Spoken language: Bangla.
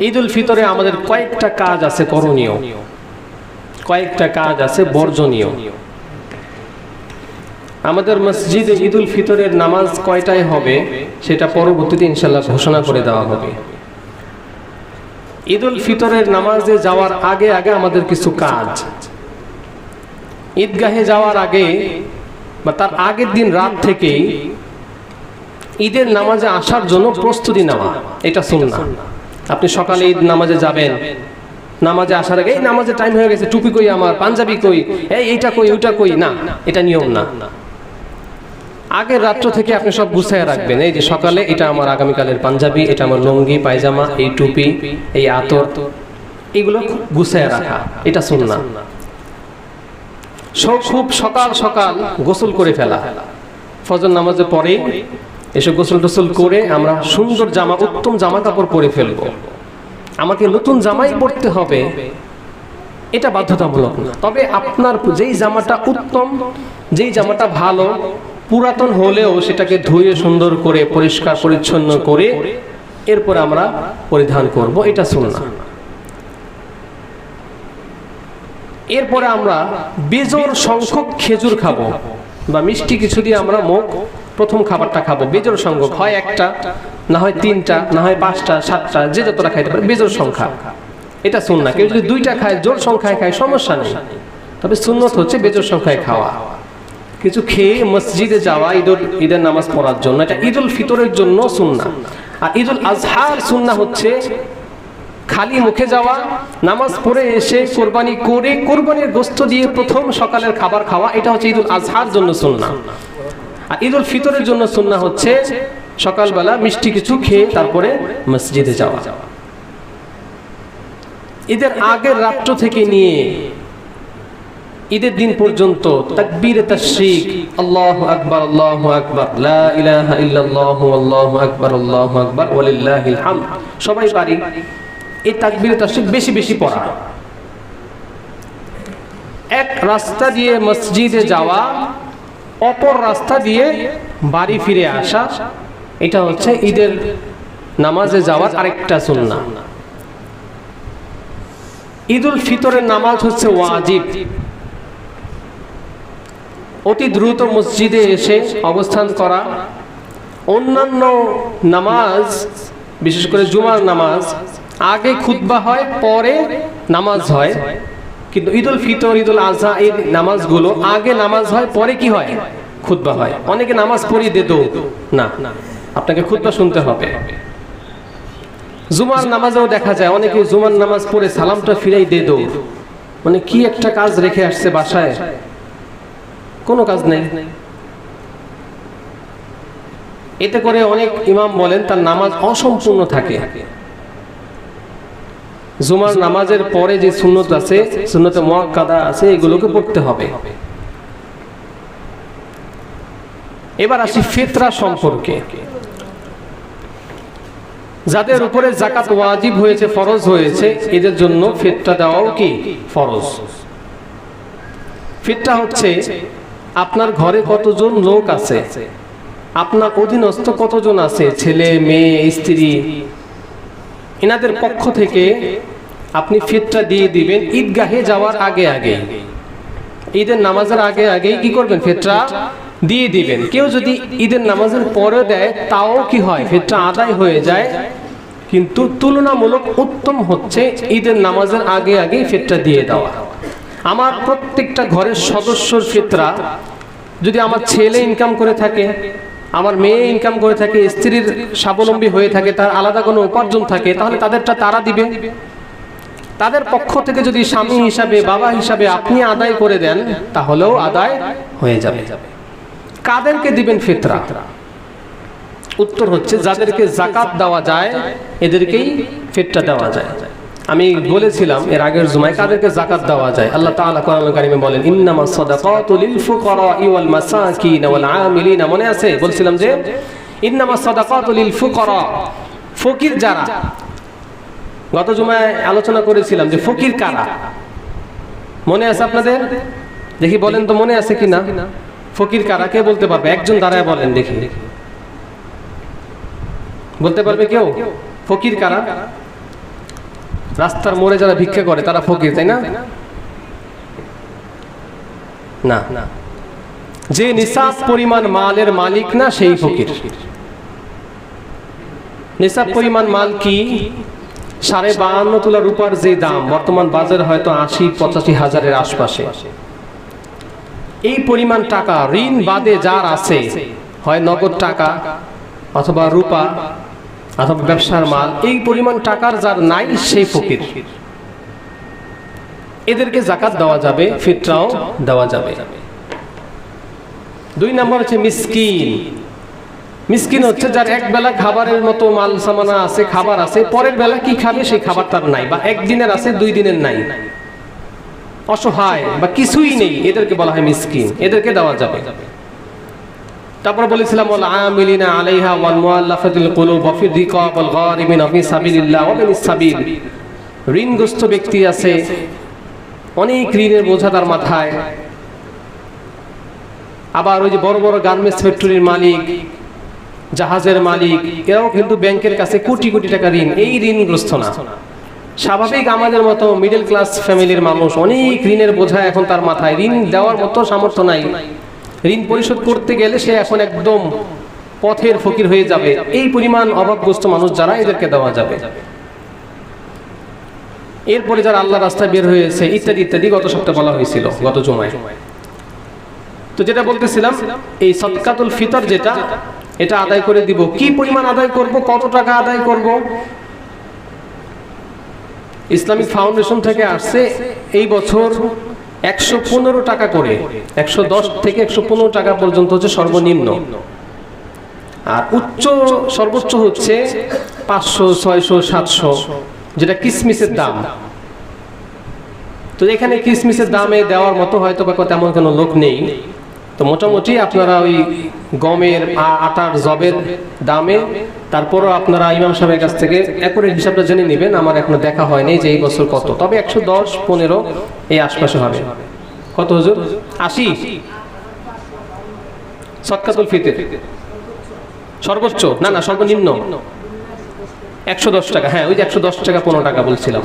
ঈদ উল ফিতরে আমাদের কয়েকটা কাজ আছে করণীয়। কয়েকটা কাজ আছে বর্জনীয়। আমাদের মসজিদে ঈদ উল ফিতরের নামাজ কয়টায় হবে সেটা পরবর্তীতে ইনশাল্লাহ ঘোষণা করে দেওয়া হবে। ঈদ উল ফিতরের নামাজে যাওয়ার আগে আগে আমাদের কিছু কাজ। ঈদগাহে যাওয়ার আগে বা তার আগের দিন রাত থেকেই ঈদের নামাজে আসার জন্য প্রস্তুতি নেওয়া, এটা শুননা আপনি সকালে ঈদ নামাজে যাবেন। নামাজে আসার আগে, এই নামাজে টাইম হয়ে গেছে, টুপি কই আমার? পাঞ্জাবি কই? এই, এইটা কই, ওইটা কই? না, এটা নিয়ম না। আগের রাত্র থেকে আপনি সব গুছায় রাখবেন। এই যে সকালে, এটা আমার আগামীকালের পাঞ্জাবি, এটা আমার লুঙ্গি, পায়জামা, এই টুপি, এই আতর, এগুলো গুছায় রাখা। এটা সব খুব সকাল সকাল গোসল করে ফেলা। ফজর নামাজে পরে এসে গোসল টোসল করে আমরা সুন্দর জামা, উত্তম জামা কাপড় পরে ফেলব। আমাকে নতুন জামাই পরতে হবে, এটা বাধ্যতামূলক না। তবে আপনার যেই জামাটা উত্তম, যেই জামাটা ভালো, পুরাতন হলেও সেটাকে ধুয়ে সুন্দর করে, পরিষ্কার, পরিচ্ছন্ন করে এরপর আমরা পরিধান করব, এটা শুননা এরপরে আমরা বেজোর সংখ্যক খেজুর খাব, বা মিষ্টি কিছু দিয়ে আমরা মুখ প্রথম খাবারটা খাব। বেজোর সংখ্যক হয় একটা, না হয় তিনটা, না হয় পাঁচটা, সাতটা, যে যতটা খাইতে পারে বেজোর সংখ্যা। এটা শুন না কেউ যদি দুইটা খায় জোর সংখ্যায় খায়, সমস্যা নেই। তবে সুন্নত হচ্ছে বেজোর সংখ্যায় খাওয়া। কিছু খেয়ে মসজিদে যাওয়া, ঈদুল, ঈদের নামাজ পড়ার জন্য। এটা ঈদুল ফিতরের জন্য সুন্না আর ঈদুল আজহার সুন্না হচ্ছে খালি মুখে যাওয়া, নামাজ পড়ে এসে কোরবানি করে কোরবানির গোস্ত দিয়ে প্রথম সকালের খাবার খাওয়া, এটা হচ্ছে ঈদুল আজহার জন্য সুন্না আর ঈদুল ফিতরের জন্য সুন্না হচ্ছে সকালবেলা মিষ্টি কিছু খেয়ে তারপরে মসজিদে যাওয়া। ঈদের আগের রাত্র থেকে নিয়ে ঈদের দিন পর্যন্ত তাকবীর, তাশরিক আকবার আকবার, লা ইলাহা ইল্লাল্লাহু আকবার আকবার, ওয়ালিল্লাহিল হামদ। সবাই পারি এই তাকবীর, তাশরিক বেশি বেশি পড়া। এক রাস্তা দিয়ে মসজিদে যাওয়া অপর রাস্তা দিয়ে বাড়ি ফিরে আসা, এটা হচ্ছে ঈদের নামাজে যাওয়ার আরেকটা সুন্নাহ। ঈদুল ফিতরের নামাজ হচ্ছে ওয়াজিব। অতি দ্রুত মসজিদে এসে অবস্থান করা, অন্যান্য নামাজ, বিশেষ করে জুমার নামাজ, আগে খুতবা হয়, পরে নামাজ হয়। কিন্তু ঈদুল ফিতর, ঈদুল আজহা এই নামাজগুলো আগে নামাজ হয়, পরে কি হয়? খুতবা হয়। অনেকে নামাজ পড়িয়ে দে দৌ না। আপনাকে খুতবা শুনতে হবে। জুমার নামাজেও দেখা যায়, অনেকে জুমার নামাজ পড়ে সালামটা ফিরাই দে দৌড় মানে কি একটা কাজ রেখে আসছে বাসায়? কোনো কাজ নেই। এতে করে অনেক ইমাম বলেন, তার নামাজ অসম্পূর্ণ থাকে। জুমার নামাজের পরে যে সুন্নত আছে, সুন্নতে মোয়াক্কাদা আছে, এগুলোকে পড়তে হবে। এবার আসি ফেতরা সম্পর্কে। যাদের উপরে জাকাত ওয়াজিব হয়েছে, ফরজ হয়েছে, এদের জন্য ফিতরা দেওয়াও কি? ফরজ। ফিতরা হচ্ছে, আপনার ঘরে কতজন লোক আছে? আপনার অধীনস্থ কতজন আছে? ছেলে, মেয়ে, স্ত্রী? এনাদের পক্ষ থেকে আপনি ফিতরা দিয়ে দিবেন। ঈদগাহে যাওয়ার আগে আগে ঈদের নামাজের আগে আগে কি করবেন? ফিতরা দিয়ে দিবেন। কেউ যদি ঈদের নামাজের পরে দেয়, তাও কি হয়? ফিতরা আদায় হয়ে যায়। কিন্তু তুলনামূলক উত্তম হচ্ছে ঈদের নামাজের আগে আগে ফিতরা দিয়ে দেওয়া। আমার প্রত্যেকটা ঘরের সদস্যর ফিতরা যদি আমার ছেলে ইনকাম করে থাকে আমার মেয়ে ইনকাম করে থাকে, স্ত্রীর স্বাবলম্বী হয়ে থাকে, তার আলাদা কোনো উপার্জন থাকে, তাহলে তাদেরটা তারা দিবে? তাদের পক্ষ থেকে যদি স্বামী হিসাবে, বাবা হিসাবে আপনি আদায় করে দেন, তাহলেও আদায় হয়ে যাবে। কাদেরকে দিবেন ফিতরা? উত্তর হচ্ছে, যাদেরকে জাকাত দেওয়া যায়, এদেরকেই ফিতরা দেওয়া যায়। আমি বলেছিলাম এর আগের জুমায় কাদেরকে জাকাত দেওয়া যায়? আল্লাহ তাআলা কোরআন কারিমে বলেন, ইন্নামাস সাদাকাতু লিল ফুকারাই ওয়াল মাসাকিন ওয়াল আমিলিন। মনে আছে? বলছিলাম যে, ইন্নামাস সাদাকাতু লিল ফুকারা। ফকির যারা, গত জুমায় আলোচনা করেছিলাম যে ফকির কারা? মনে আছে আপনাদের? দেখি বলেন তো মনে আছে কি না ফকির কারা? কে বলতে পারবে? একজন দাঁড়ায় বলেন দেখি। বলতে পারবে কেউ? ফকির কারা? রাস্তার মোড়ে যারা ভিক্ষা করে, তারা ফকির, তাই না? না যে নিসাব পরিমাণ মালের মালিক না, সেই ফকির। নিসাব পরিমাণ মাল কি? সাড়ে বাহান্ন তোলা রূপার যে দাম, বর্তমান বাজারে হয়তো আশি, পঁচাশি হাজারের আশপাশে। এই পরিমাণ টাকা ঋণ বাদে যার আছে, হয় নগদ টাকা অথবা রূপা অথবা ব্যবসার মাল, এই পরিমাণ টাকার যার নাই সেই ফকির। এদেরকে জাকাত দেওয়া যাবে, ফিতরাও দেওয়া যাবে। দুই নম্বর হচ্ছে মিসকিন। মিসকিন হচ্ছে যার এক বেলা খাবারের মতো মাল সামানা আছে, খাবার আছে, পরের বেলা কি খাবে সেই খাবার তার নাই, বা একদিনের আছে, দুই দিনের নাই। অসহায়, বা কিছুই নেই, এদেরকে বলা হয় মিসকিন, এদেরকে দেওয়া যাবে। তারপর বলেছিলাম, ওয়াল আমিলিনা আলাইহা ওয়াল মুআল্লাফাতিল কুলুব ওয়া ফির রিকাব ওয়াল গারিমিন ফি সাবিলিল্লাহ ওয়া বিনিস সাবিল। ঋণগ্রস্ত ব্যক্তি আছে, অনেক ঋণের বোঝা তার মাথায়। আবার ওই যে বড় বড় গার্মেন্টস ফ্যাক্টরির মালিক, জাহাজের মালিক, এরাও কিন্তু ব্যাংকের কাছে কোটি কোটি টাকা ঋণ। এই ঋণগ্রস্ত না। স্বাভাবিক আমাদের মতো মিডল ক্লাস ফ্যামিলির মানুষ অনেক ঋণের বোঝা এখন তার মাথায়। ঋণ দেওয়ার মতো সামর্থ্য নাই। ঋণ পরিশোধ করতে গেলে সে এখন একদম পথের ফকির হয়ে যাবে। এই পরিমাণ অভাবগ্রস্ত মানুষ যারা, এদেরকে দেওয়া যাবে। এরপরে যারা আল্লাহ রাস্তায় বের হয়েছে, ইত্যাদি ইত্যাদি, গত সপ্তাহে বলা হয়েছিল, গত জমায়। তো যেটা বলতেছিলাম, এই সৎকাতুল ফিতর যেটা, এটা আদায় করে দিব। কি পরিমাণ আদায় করব, কত টাকা আদায় করব? ইসলামিক ফাউন্ডেশন থেকে আসছে, এই বছর একশো পনেরো টাকা করে, একশো দশ থেকে একশো পনেরো টাকা পর্যন্ত হচ্ছে সর্বনিম্ন। আর উচ্চ, সর্বোচ্চ হচ্ছে পাঁচশো, ছয়শো, সাতশো, যেটা কিসমিসের দাম। তো এখানে কিসমিসের দামে দেওয়ার মতো হয়তো বা তেমন কোনো লোক নেই। তো মোটামুটি আপনারা ওই গমের আটার জবের দামে, তারপরও আপনারা ইমাম সাহেবের কাছ থেকে একরের হিসাবটা জেনে নেবেন, আমার এখনও দেখা হয়নি যে এই বছর কত। তবে একশো দশ, পনেরো এই আশপাশে হবে। কত হুজুর? আশি। সৎকাতুল ফিতে সর্বোচ্চ? না না, সর্বনিম্ন। একশো দশ টাকা। হ্যাঁ ওই যে একশো দশ টাকা, পনেরো টাকা বলছিলাম।